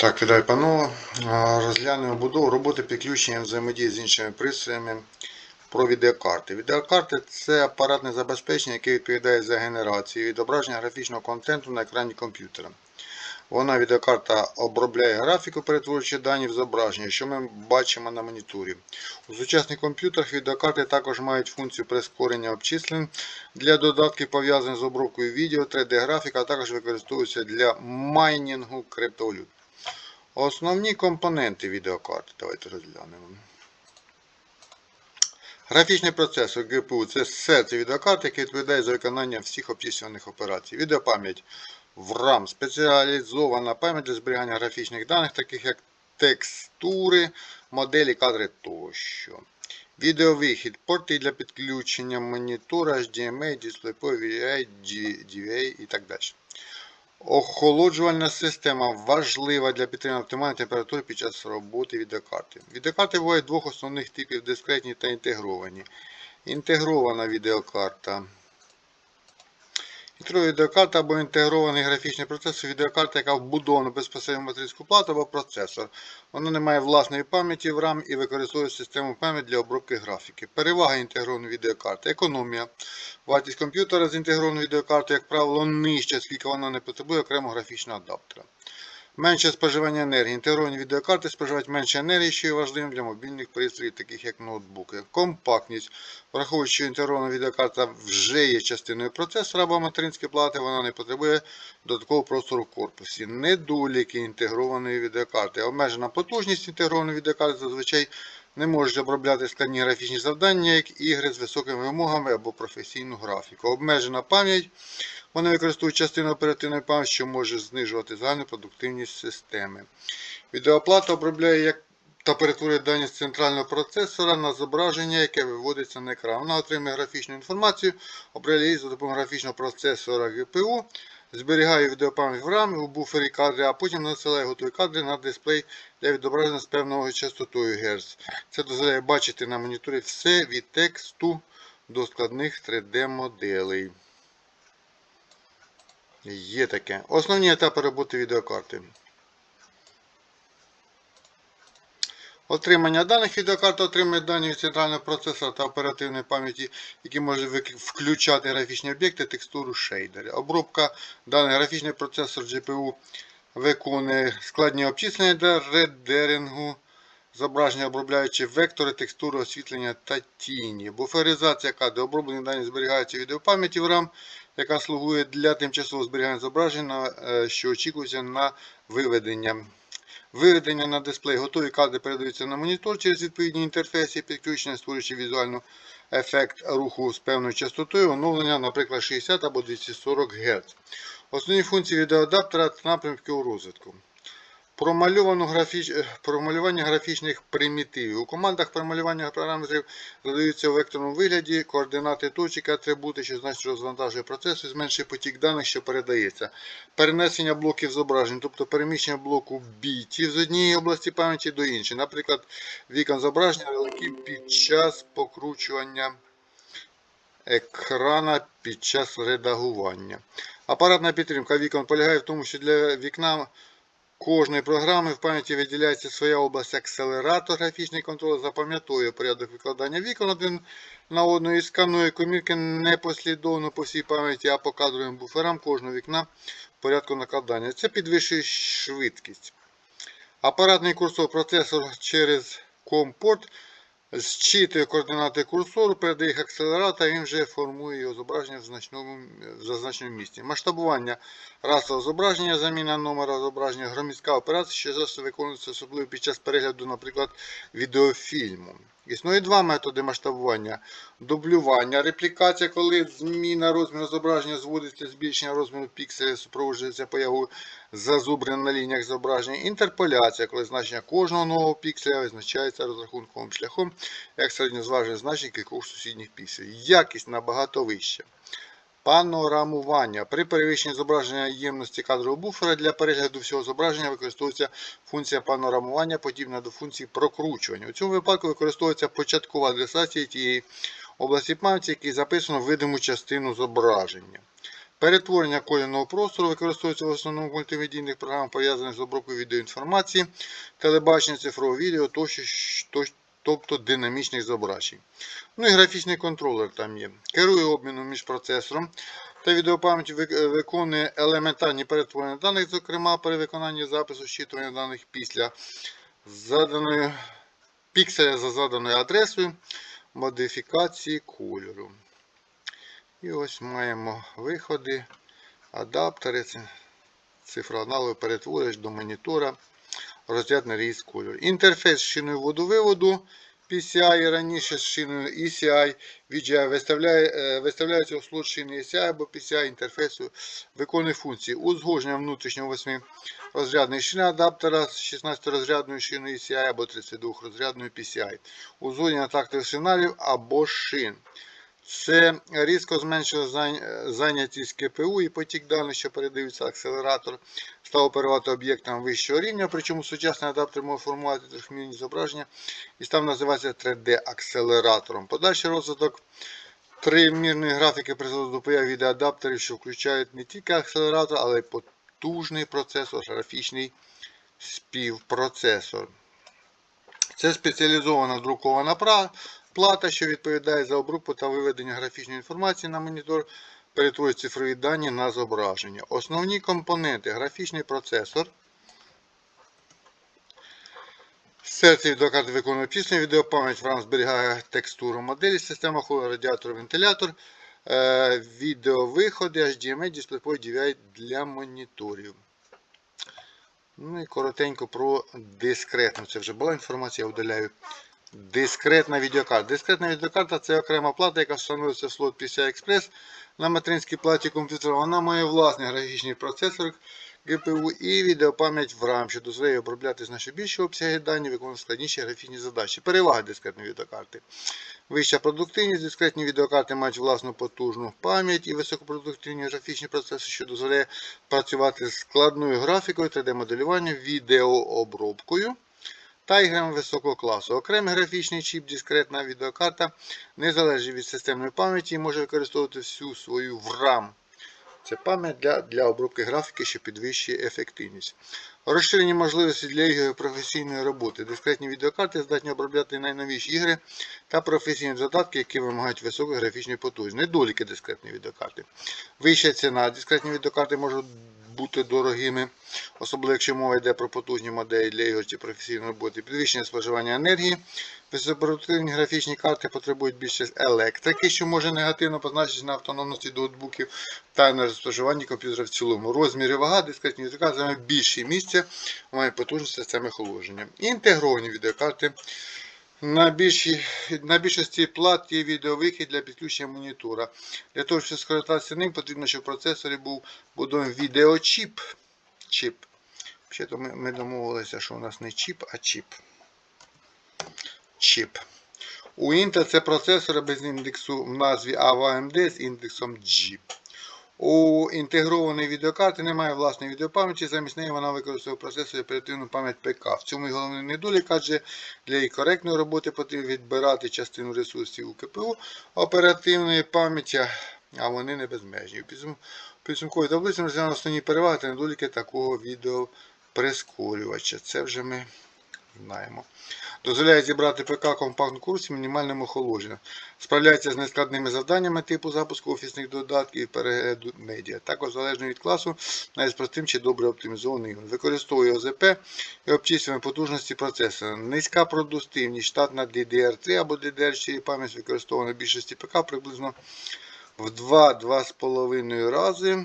Так, вітаю панове. Розглянемо будову роботи підключення взаємодії з іншими пристроями про відеокарти. Відеокарти це апаратне забезпечення, яке відповідає за генерацію відображення графічного контенту на екрані комп'ютера. Вона відеокарта обробляє графіку, перетворюючи дані в зображення, що ми бачимо на моніторі. У сучасних комп'ютерах відеокарти також мають функцію прискорення обчислень для додатків пов'язаних з обробкою відео, 3D-графіка, а також використовуються для майнінгу криптовалют. Основні компоненти відеокарти. Давайте розглянемо. Графічний процесор GPU це серце відеокарти, яке відповідає за виконання всіх обчислюваних операцій. Відеопам'ять в RAM спеціалізована пам'ять для зберігання графічних даних, таких як текстури, моделі, кадри тощо. Відеовихід, порти для підключення монітора, HDMI, DisplayPort, VGA, DVA і так далі. Охолоджувальна система важлива для підтримання оптимальної температури під час роботи відеокарти. Відеокарти бувають двох основних типів дискретні та інтегровані. Інтегрована відеокарта. Інтегрована відеокарта або інтегрований графічний процесор відеокарта, яка вбудована безпосередньо в материнську плату або процесор. Вона не має власної пам'яті в RAM і використовує систему пам'яті для обробки графіки. Перевага інтегрованої відеокарти. Економія. Вартість комп'ютера з інтегрованою відеокартою, як правило, нижча, оскільки вона не потребує окремого графічного адаптера. Менше споживання енергії. Інтегровані відеокарти споживають менше енергії, що є важливим для мобільних пристроїв, таких як ноутбуки. Компактність. Враховуючи, що інтегрована відеокарта вже є частиною процесора або материнської плати, вона не потребує додаткового простору в корпусі. Недоліки інтегрованої відеокарти. Обмежена потужність інтегрованої відеокарти зазвичай не можуть обробляти складні графічні завдання, як ігри з високими вимогами або професійну графіку. Обмежена пам'ять. Вони використовують частину оперативної пам'яті, що може знижувати загальну продуктивність системи. Відеоплата обробляє як та перетворює дані з центрального процесора на зображення, яке виводиться на екран. Вона отримує графічну інформацію, обробляє її за допомогою графічного процесора GPU, зберігає відеопам'ять в RAM у буфері кадри, а потім надсилаю готові кадри на дисплей для відображення з певною частотою Гц. Це дозволяє бачити на моніторі все від тексту до складних 3D-моделей. Є таке. Основні етапи роботи відеокарти. Отримання даних відеокарта отримує дані від центрального процесора та оперативної пам'яті, які можуть включати графічні об'єкти, текстуру, шейдери. Обробка даних графічний процесор GPU виконує складні обчислення для редерингу, зображення обробляючи вектори, текстури, освітлення та тіні. Буферизація кадру. Оброблені дані зберігаються відеопам'яті в RAM, яка слугує для тимчасового зберігання зображення, е, що очікується на виведення. Виведення на дисплей. Готові кадри передаються на монітор через відповідні інтерфейси підключення, створюючи візуальний ефект руху з певною частотою, оновлення, наприклад, 60 або 240 Гц. Основні функції відеоадаптера та напрямки у розвитку. Графіч... е, Промалювання графічних примітивів. У командах промалювання параметрів задаються у векторному вигляді координати точок, атрибути, що значить розвантажує процес і зменшує потік даних, що передається. Перенесення блоків зображень, тобто переміщення блоку бітів з однієї області пам'яті до іншої. Наприклад, вікон зображення релоків під час покручування екрана під час редагування. Апаратна підтримка вікон полягає в тому, що для вікна кожної програми в пам'яті виділяється своя область акселератор, графічний контроль запам'ятує порядок викладання вікон один на одну і сканує комірки непослідовно по всій пам'яті, а по кадровим буферам кожного вікна порядку накладання. Це підвищує швидкість. Апаратний курсор процесор через компорт зчитує координати курсору, передає їх акселератор, він вже формує його зображення в, значному, в зазначеному місці. Масштабування расового зображення, заміна номера зображення, громістка операція, що зараз виконується особливо під час перегляду, наприклад, відеофільму. Існує два методи масштабування. Дублювання, реплікація, коли зміна розміру зображення зводиться збільшення розміру пікселів, супроводжується появою зазубрин на лініях зображення. Інтерполяція, коли значення кожного нового пікселя визначається розрахунковим шляхом, як середньозваження значення кількох сусідніх пікселів. Якість набагато вища. Панорамування. При перевищенні зображення ємності кадрового буфера для перегляду всього зображення використовується функція панорамування, подібна до функції прокручування. У цьому випадку використовується початкова адресація тієї області пам'яті, якій записано видиму частину зображення. Перетворення колірного простору використовується в основному в мультимедійних програмах, пов'язаних з обробкою відеоінформації, телебачення, цифрового відео, тощо, тощо- тобто динамічних зображень. Ну і графічний контролер там є. Керує обміном між процесором та відеопам'яттю, виконує елементарні перетворення даних, зокрема при виконанні запису щитування даних після заданої пікселя за заданою адресою модифікації кольору. І ось маємо виходи, адаптери, цифроаналоги перетворюєш до монітора, розрядний різ кольору. Інтерфейс з шиною водовиводу PCI раніше з шиною ECI VGI виставляє, е, виставляється у слот шини ECI або PCI інтерфейсу, виконує функції узгодження внутрішнього 8 розрядної шини адаптера з 16 розрядною шиною ECI або 32 розрядною PCI, узгодження тактових сигналів або шин. Це різко зменшило зайнятість КПУ і потік даних, що передаються акселератор, став оперувати об'єктом вищого рівня, причому сучасний адаптер може формувати трьохмірні зображення і став називатися 3D-акселератором. Подальший розвиток тримірної графіки призводить до появи відеоадаптерів, що включають не тільки акселератор, але й потужний процесор, графічний співпроцесор. Це спеціалізована друкована плата, що відповідає за обробку та виведення графічної інформації на монітор, перетворює цифрові дані на зображення. Основні компоненти графічний процесор. Серце відеокарти виконує пісню, відеопам'ять RAM зберігає текстуру моделі, система ходу, радіатор, вентилятор, е, відеовиходи, HDMI, DisplayPort, DVI для моніторів. Ну і коротенько про дискретну. Це вже була інформація, я удаляю. Дискретна відеокарта. Дискретна відеокарта це окрема плата, яка встановлюється в слот PCI Express на материнській платі комп'ютера. Вона має власний графічний процесор GPU і відеопам'ять в RAM, що дозволяє обробляти значно більші обсяги дані, виконувати складніші графічні задачі. Переваги дискретної відеокарти. Вища продуктивність. Дискретні відеокарти мають власну потужну пам'ять і високопродуктивні графічні процеси, що дозволяє працювати з складною графікою, 3D-моделюванням, відеообробкою та іграми високого класу. Окремий графічний чіп, дискретна відеокарта не залежить від системної пам'яті і може використовувати всю свою VRAM. Це пам'ять для, для обробки графіки, що підвищує ефективність. Розширені можливості для ігор професійної роботи. Дискретні відеокарти здатні обробляти найновіші ігри та професійні додатки, які вимагають високої графічної потужності. Недоліки дискретної відеокарти. Вища ціна. Дискретні відеокарти можуть бути дорогими, особливо якщо мова йде про потужні моделі для ігор чи професійної роботи. Підвищення споживання енергії. Високопродуктивні графічні карти потребують більше електрики, що може негативно позначитися на автономності ноутбуків та на споживанні комп'ютера в цілому. Розмір і вага дискретні відеокарти займає більше місця, має потужні системи охолодження. Інтегровані відеокарти. На, більші, на більшості плат є відеовихід для підключення монітора. Для того, щоб скористатися ним, потрібно, щоб в процесорі був будований відеочіп. Чіп. Взагалі, ми, ми домовилися, що у нас не чіп, а чіп. Чіп. У Intel це процесори без індексу в назві AVMD з індексом G. У інтегрованої відеокарти немає власної відеопам'яті, замість неї вона використовує процесор і оперативну пам'ять ПК. В цьому і головний недолік, адже для її коректної роботи потрібно відбирати частину ресурсів у КПУ оперативної пам'яті, а вони не безмежні. У таблиці ми розглянули основні переваги та недоліки такого відеоприскорювача. Це вже ми знаємо. Дозволяє зібрати ПК компактну курс з мінімальним охолодженням. Справляється з нескладними завданнями типу запуску офісних додатків і перегляду медіа. Також залежно від класу, навіть з простим чи добре оптимізований. Використовує ОЗП і обчислювання потужності процесора. Низька продуктивність, штатна DDR3 або DDR4 пам'ять використована в більшості ПК приблизно в 2-2,5 рази.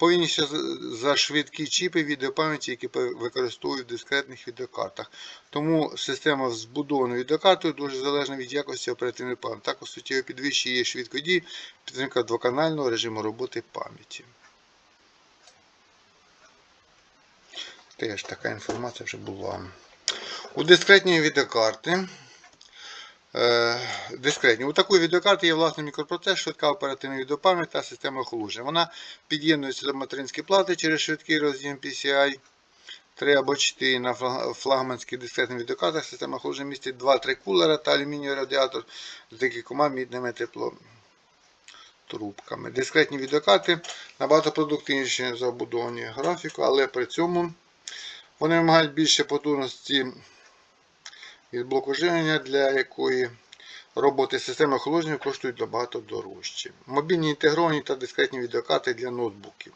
Повільніше за швидкі чіпи відеопам'яті, які використовують в дискретних відеокартах. Тому система з збудованою відеокартою дуже залежна від якості оперативної пам'яті. Також суттєво підвищує її швидкодії, підтримка двоканального режиму роботи пам'яті. Теж така інформація вже була. У дискретній відеокарти. Е, дискретні. У такої відеокарти є власний мікропроцесор, швидка оперативна відеопам'ять та система охолодження. Вона під'єднується до материнської плати через швидкий роз'єм PCI 3 або 4 на флагманських дискретних відеокартах. Система охолодження містить 2-3 кулера та алюмінієвий радіатор з декількома мідними теплом. трубками. Дискретні відеокарти набагато продуктивніші за вбудовані графіку, але при цьому вони вимагають більше потужності від блоку живлення, для якої роботи системи охолодження коштують набагато дорожче. Мобільні інтегровані та дискретні відеокарти для ноутбуків.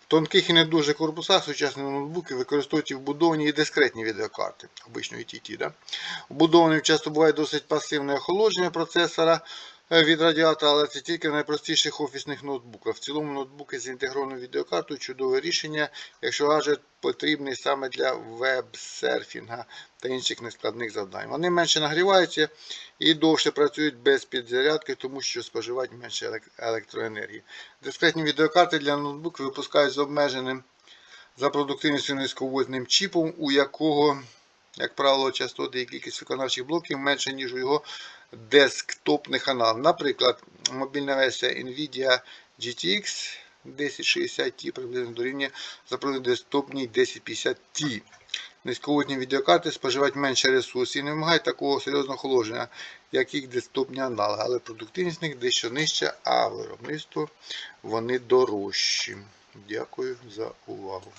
В тонких і не дуже корпусах сучасні ноутбуки використовують і вбудовані і дискретні відеокарти, обично TT, да? Вбудовані часто буває досить пасивне охолодження процесора від радіатора, але це тільки в найпростіших офісних ноутбуках. В цілому ноутбуки з інтегрованою відеокартою чудове рішення, якщо гаджет потрібний саме для веб-серфінга та інших нескладних завдань. Вони менше нагріваються і довше працюють без підзарядки, тому що споживають менше електроенергії. Дискретні відеокарти для ноутбуків випускають з обмеженим за продуктивністю низьковольтним чіпом, у якого, як правило, частоти і кількість виконавчих блоків менше, ніж у його десктопних аналогів. Наприклад, мобільна версія Nvidia GTX 1060 Ti приблизно дорівнює запроваді десктопній 1050 Ti. Низьковольтні відеокарти споживають менше ресурсів і не вимагають такого серйозного охолодження, як їх десктопні аналоги, але продуктивність них дещо нижча, а виробництво вони дорожчі. Дякую за увагу.